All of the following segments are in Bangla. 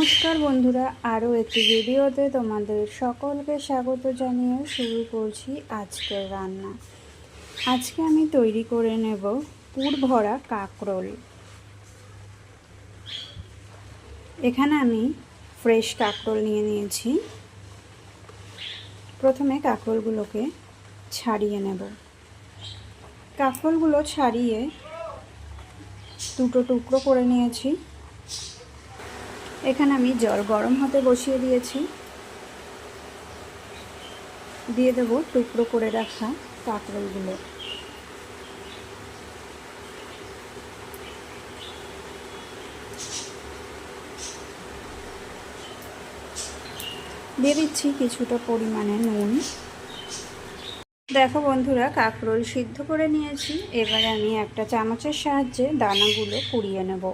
নমস্কার বন্ধুরা, আরও একটি ভিডিওতে তোমাদের সকলকে স্বাগত জানিয়ে শুরু করছি আজকের রান্না। আজকে আমি তৈরি করে নেব পুর ভরা কাকরোল। এখানে আমি ফ্রেশ কাকরোল নিয়ে নিয়েছি। প্রথমে কাকরোলগুলোকে ছাড়িয়ে নেব। কাকরোলগুলো ছাড়িয়ে দুটো টুকরো করে নিয়েছি। এখানে আমি জল গরম হতে বসিয়ে দিয়েছি। দিয়ে দেবো টুকরো করে রাখা কাঁকরোলগুলো। দিয়ে দিচ্ছি কিছুটা পরিমাণে নুন। দেখো বন্ধুরা, কাঁকরোল সিদ্ধ করে নিয়েছি। এবারে আমি একটা চামচের সাহায্যে দানাগুলো কুড়িয়ে নেব।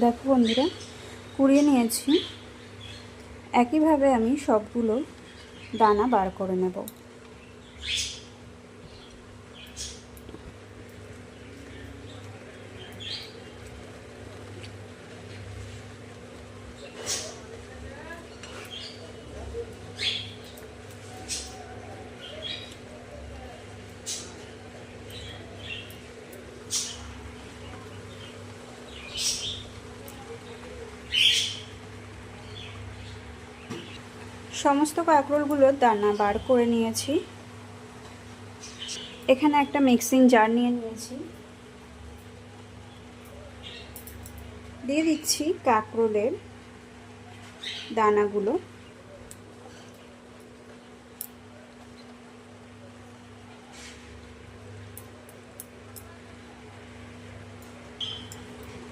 দেখো বন্ধুরা কুড়িয়ে নিয়েছি। একইভাবে আমি সবগুলো দানা বার করে নেব। সমস্ত কাঁকরোলগুলোর দানা বার করে নিয়েছি। এখানে একটা মিক্সিং জার নিয়ে নিয়েছি। দিয়ে দিচ্ছি কাঁকরোলের দানাগুলো।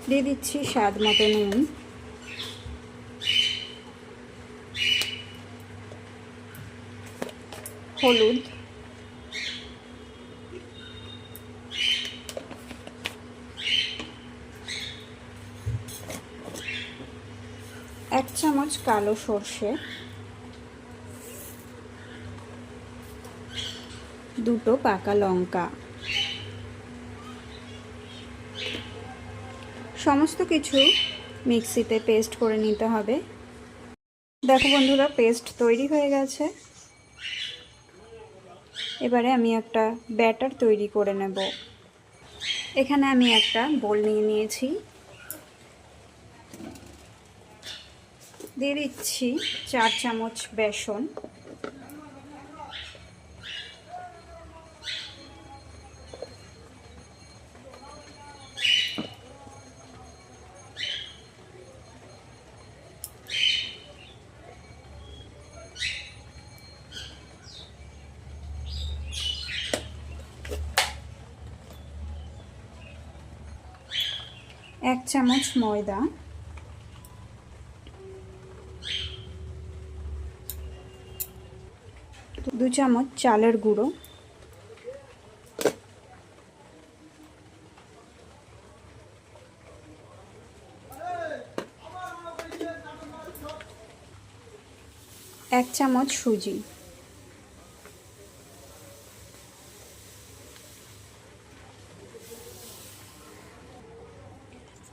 দিয়ে দিচ্ছি স্বাদ মতো নুন। হলুদ। এক চামচ কালো সর্ষে। দুটো পাকা লঙ্কা। সমস্ত কিছু মিক্সিতে পেস্ট করে নিতে হবে। দেখো বন্ধুরা, পেস্ট তৈরি হয়ে গেছে। এবারে আমি একটা ব্যাটার তৈরি করে নেব। এখানে আমি একটা বোল নিয়ে নিয়েছি। দিয়ে দিচ্ছি চার চামচ বেসন। এক চামচ ময়দা। দু চামচ চালের গুঁড়ো। এক চামচ সুজি।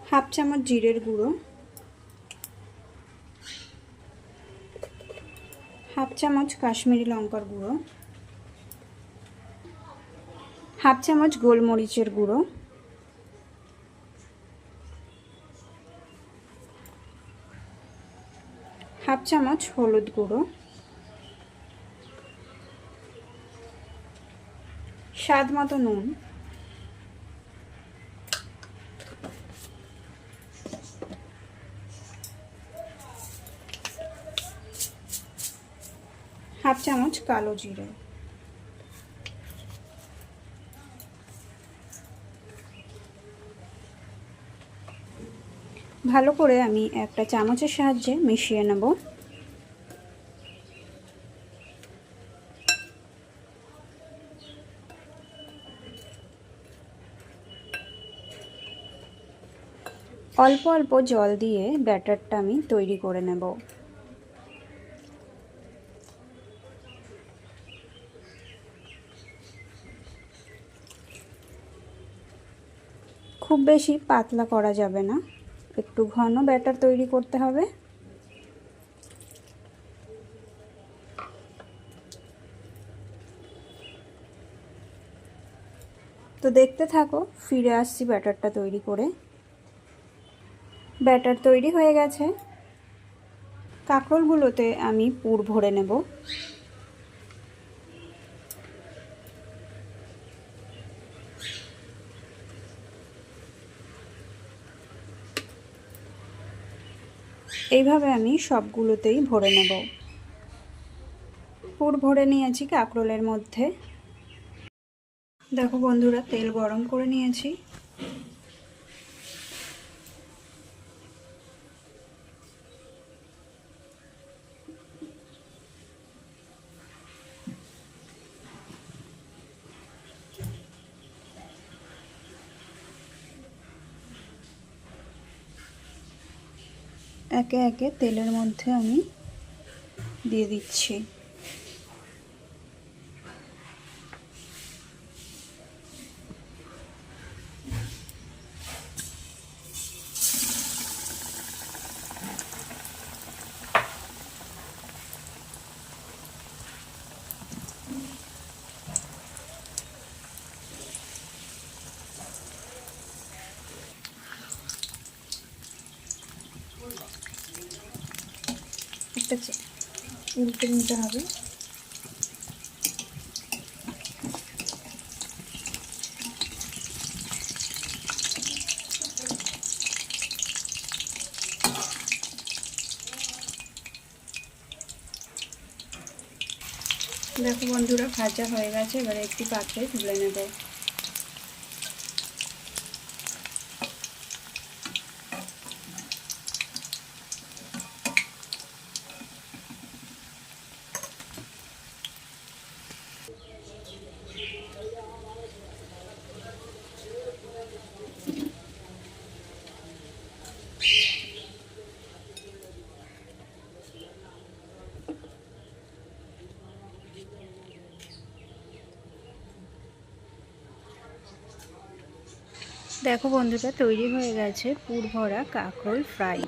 হাফ চামচ জিরের গুঁড়ো, হাফ চামচ কাশ্মীরি লঙ্কার গুঁড়ো, হাফ চামচ গোলমরিচের গুঁড়ো, হাফ চামচ হলুদ গুঁড়ো, স্বাদ মতো নুন হাফ চামচ কালো জিরে। ভালো করে আমি একটা চামচের সাহায্যে মিশিয়ে নেব। অল্প অল্প জল দিয়ে ব্যাটারটা আমি তৈরি করে নেব। খুব বেশি পাতলা করা যাবে না। একটু ঘন ব্যাটার তৈরি করতে হবে। তো দেখতে থাকো, ফিরে আসছি ব্যাটারটা তৈরি করে। ব্যাটার তৈরি হয়ে গেছে। কাঁকরোলগুলোতে আমি পুর ভরে নেব। এইভাবে আমি সবগুলোতেই ভরে নেব। পুর ভরে নিয়েছি কাঁকরোলের মধ্যে। দেখো বন্ধুরা, তেল গরম করে নিয়েছি। একে একে তেলের মধ্যে আমি দিয়ে দিচ্ছি। একটা উল্টে নিতে হবে। দেখো বন্ধুরা ভাজা হয়ে গেছে। এবারে একটি পাত্রে তুলে নেব। দেখো বন্ধুরা তৈরি হয়ে গেছে পুর ভরা কাঁকরোল ফ্রাই।